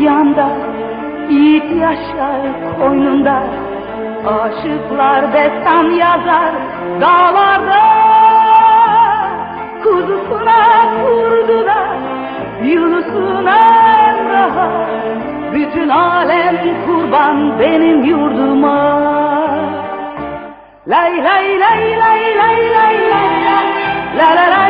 yanda Yiğit yaşar koynunda Aşıklar destan yazar dağlarda Kuzusuna kurduna Yunus'una Emrah'a Bütün alem kurban benim yurduma Lay lay lay lay lay lay lay la La la lay lay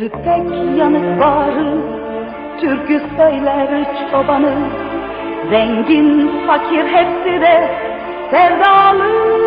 Gözü pek yanık bağrı Türkü söyler çobanı. Zengin fakir hepsi de sevdalı